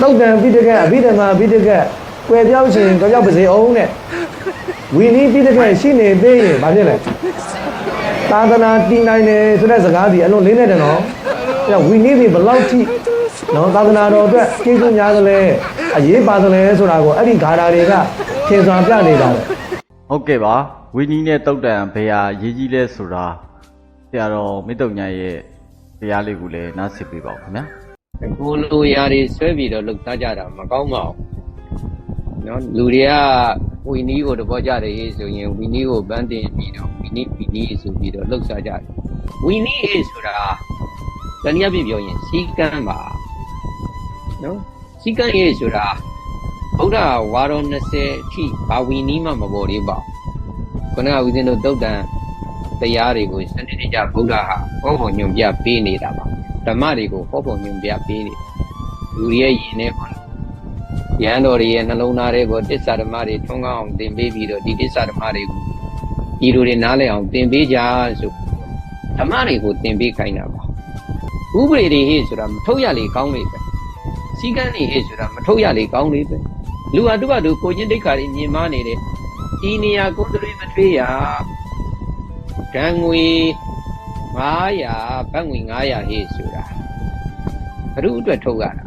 တုတ်တန်ပိဋကအဘိဓမ္မာပိဋကကွယ်ပြောင်းခြင်းကြောက်ကြောက်ပါစေအောင်တဲ့ဝီနီးပိဋကရှိနေသေးရင်ဘာဖြစ်လဲသာသနာတည်နိုင်တယ်ဆိုတဲ့စကားဒီအလွန်လေးနဲ့တယ်နော်အဲဝီနီးဒီဘယ်လောက်ထိနော်သာသနာတော်အတွက်ကျေးဇူးများသလဲအရေးပါသလဲဆိုတာကိုအဲ့ဒီဂါထာတွေကသင်စွာပြနေတာလေဟုတ်ကဲ့ပါဝီနီးနဲ့တုတ်တန်ဘယ်ဟာရေးကြီးလဲဆိုတာဆရာတော်မိတုံညာရဲ့တရားလေးကိုလည်းနားဆင်ပေးပါဦးခင်ဗျာ ကိုလိုရာတွေဆွဲပြီးတော့လှုပ်သားကြတာမကောင်းပါဘူးနော်လူတွေကဝီနီးကိုတဘောကြတယ်ဆိုရင်ဝီနီးကိုပန်းတင်ပြီးတော့ဝီနီးဝီနီးဆိုပြီးတော့လှုပ်စားကြတယ်ဝီနီးအေးဆိုတာတနည်းအားဖြင့်ပြောရင်စီကံပါနော်စီကံအေးဆိုတာဗုဒ္ဓဝါတော်20အထိဘာဝီနီးမှမပေါ်သေးပါဘူးခုနကဦးဇင်းတို့တုတ်တန်တရားတွေကိုစနစ်တကျဗုဒ္ဓဟာဟောဖို့ညွန်ပြပေးနေတာပါ ဓမ္မတွေကိုဟောဖို့ညွန်ပြပေးနေလူတွေရဲ့ယင်နဲ့ပေါ့ရဟန်းတော်တွေရဲ့နှလုံးသားတွေကိုတစ္ဆာဓမ္မတွေထွန်းကောင်းအောင်သင်ပေးပြီးတော့ဒီတစ္ဆာဓမ္မတွေကိုဤလူတွေနားလည်အောင်သင်ပေးကြဆိုဓမ္မတွေကိုသင်ပေးခိုင်းတာပါဥပဒေတွေဟေ့ဆိုတာမထုတ်ရလေကောင်းလေပဲစီကံတွေဟေ့ဆိုတာမထုတ်ရလေကောင်းလေပဲလူဟာတုကတူကိုချင်းဒိဋ္ဌာတွေမြင်မနေတဲ့ဤနေရာကိုယ်တွေမထွေးရဒံငွေ 900ဘတ်ငွေ900ဟေ့ဆိုတာဘ누구အတွက်ထုတ်ရတာ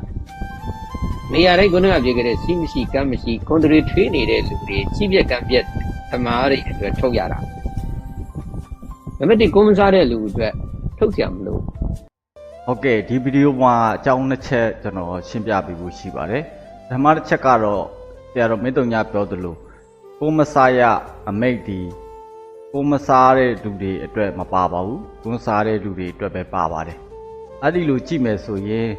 နေရာတိုင်းခုနကပြောခဲ့တဲ့စီးမရှိကမ်းမရှိကွန်ထရီထွေးနေတဲ့လူတွေစီးပြက်ကမ်းပြက်သမားတွေအတွက်ထုတ်ရတာဒါပေမဲ့ဒီကိုမစားတဲ့လူအတွက်ထုတ်เสียမလို့ ဟုတ်ကဲ့ဒီဗီဒီယိုမှာအကြောင်းနှစ်ချက်ကျွန်တော်ရှင်းပြပေးဖို့ရှိပါတယ်ပထမတစ်ချက်ကတော့ဆရာတော်မိတုံညာပြောသလိုကိုမစားရအမိတ်ဒီ ကိုမစားတဲ့လူတွေအတွက်မပါပါဘူးကိုမစားတဲ့လူတွေအတွက်ပဲပါပါတယ်အဲ့ဒီလိုကြည့်မယ်ဆိုရင်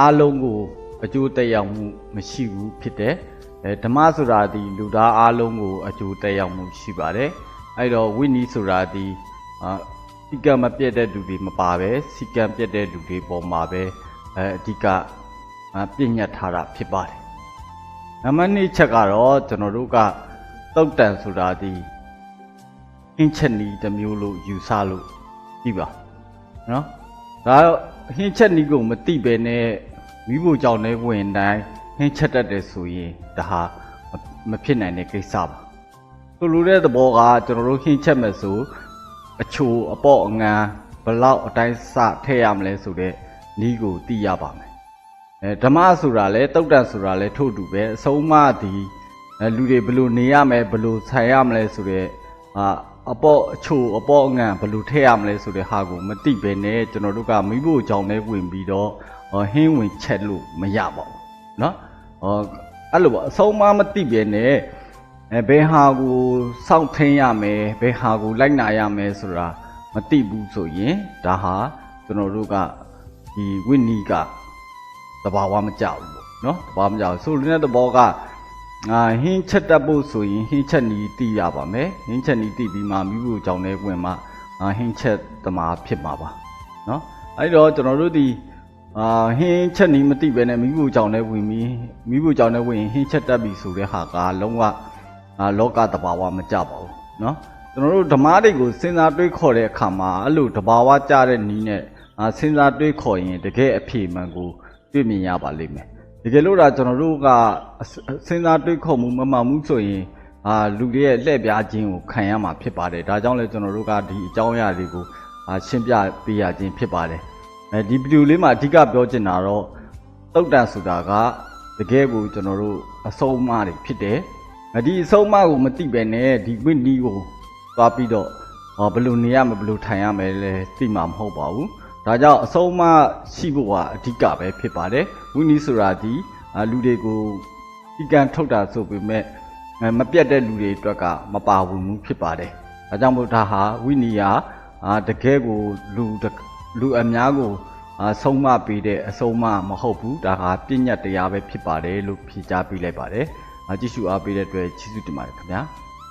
အားလုံးကိုအကျိုးတက်ရောက်မှုမရှိဘူးဖြစ်တယ်အဲဓမ္မဆိုတာဒီလူသားအားလုံးကိုအကျိုးတက်ရောက်မှုရှိပါတယ်အဲ့တော့ဝိနည်းဆိုတာဒီအာစီကံမပြတ်တဲ့လူတွေမပါပဲစီကံပြတ်တဲ့လူတွေပေါ်မှာပဲအဲအဓိကအာပြည့်ညတ်ထားတာဖြစ်ပါတယ်နံပါတ်2ချက်ကတော့ကျွန်တော်တို့ကတုတ်တန်ဆိုတာဒီ အင်းချက်နီတစ်မျိုးလို့ယူဆလို့ပြီးပါနော်ဒါဟင်းချက်နီကိုမတိပဲနဲ့မိဖို့ကြောင့်လည်းဝင်တိုင်းဟင်းချက်တတ်တယ်ဆိုရင်ဒါဟာမဖြစ်နိုင်တဲ့ကိစ္စပါဆိုလိုတဲ့သဘောကကျွန်တော်တို့ဟင်းချက်မယ်ဆိုအချိုအပေါ့အငန်းဘလောက်အတိုင်းစထည့်ရမလဲဆိုတဲ့နီးကိုသိရပါမယ်အဲဓမ္မဆိုတာလဲတုတ်တန်ဆိုတာလဲထို့တူပဲအဆုံးမသည်အဲလူတွေဘယ်လိုနေရမယ်ဘယ်လိုခြံရမလဲဆိုတဲ့အာ အပေါ့အချိုအပေါ့အငန်းဘယ်လိုထည့်ရမလဲဆိုတဲ့ဟာကိုမသိပဲနဲ့ကျွန်တော်တို့ကမိဖို့ကြောင့်လဲဝင်ပြီးတော့ဟောဟင်းဝင်ချက်လို့မရပါဘူးเนาะဟောအဲ့လိုပေါ့အဆုံးမမသိပဲနဲ့အဲဘယ်ဟာကိုစောင့်ထင်းရမယ်ဘယ်ဟာကိုလိုက်နာရမယ်ဆိုတာမသိဘူးဆိုရင်ဒါဟာကျွန်တော်တို့ကဒီဝိနည်းကသဘာဝမကြောက်ဘူးပေါ့နော်သဘာဝမကြောက်ဆိုလိုတဲ့သဘောက အာဟင်းချက်တတ်ဖို့ဆိုရင်ဟင်းချက်နီးသိရပါမယ်ဟင်းချက်နီးသိပြီးမှမိဖို့ကြောင့်လည်းဝင်မှအာဟင်းချက်သမားဖြစ်မှာပါနော်အဲ့တော့ကျွန်တော်တို့ဒီအာဟင်းချက်နီးမသိပဲနဲ့မိဖို့ကြောင့်လည်းဝင်ပြီးမိဖို့ကြောင့်လည်းဝင်ရင်ဟင်းချက်တတ်ပြီဆိုတဲ့ဟာကလုံးဝအာလောကသဘာဝမကြပါဘူးနော်ကျွန်တော်တို့ဓမ္မတွေကိုစဉ်းစားတွေးခေါ်တဲ့အခါမှာအဲ့လိုသဘာဝကြတဲ့နီးနဲ့အာစဉ်းစားတွေးခေါ်ရင်တကယ်အဖြေမှန်ကိုတွေ့မြင်ရပါလိမ့်မယ် တကယ်လို့ဒါကျွန်တော်တို့ကစဉ်းစားတွေးခေါ်မှုမမှန်ဘူးဆိုရင်အာလူတွေရဲ့လှည့်ပြားခြင်းကိုခံရမှာဖြစ်ပါတယ်ဒါကြောင့်လဲကျွန်တော်တို့ကဒီအကြောင်းအရာတွေကိုအာရှင်းပြပေးရခြင်းဖြစ်ပါတယ်အဲဒီဗီဒီယိုလေးမှာအဓိကပြောချင်တာတော့တုတ်တန်ဆိုတာကတကယ်ကိုကျွန်တော်တို့အဆုံးအမတွေဖြစ်တယ်အဒီအဆုံးအမကိုမသိပဲနဲ့ဒီဝိနည်းကိုသွားပြီးတော့ဟောဘယ်လိုနေရမလဲဘယ်လိုထိုင်ရမလဲလဲသိမှာမဟုတ်ပါဘူး ဒါကြောင့်အဆုံးအမရှိဖို့ကအဓိကပဲဖြစ်ပါတယ်ဝိနည်းဆိုတာဒီအာလူတွေကိုဒီကံထုတ်တာဆိုပေမဲ့အဲမပြတ်တဲ့လူတွေအတွက်ကမပါဝင်ဘူးဖြစ်ပါတယ်ဒါကြောင့်မို့ဒါဟာဝိနည်းဟာအာတကယ်ကိုလူတစ်လူအများကိုအာဆုံးမပေးတဲ့အဆုံးအမမဟုတ်ဘူးဒါဟာပြည့်ညတ်တရားပဲဖြစ်ပါတယ်လို့ဖြေကြားပေးလိုက်ပါတယ်။အကြည့်ရှုအားပေးတဲ့အတွက်ကျေးဇူးတင်ပါတယ်ခင်ဗျာ။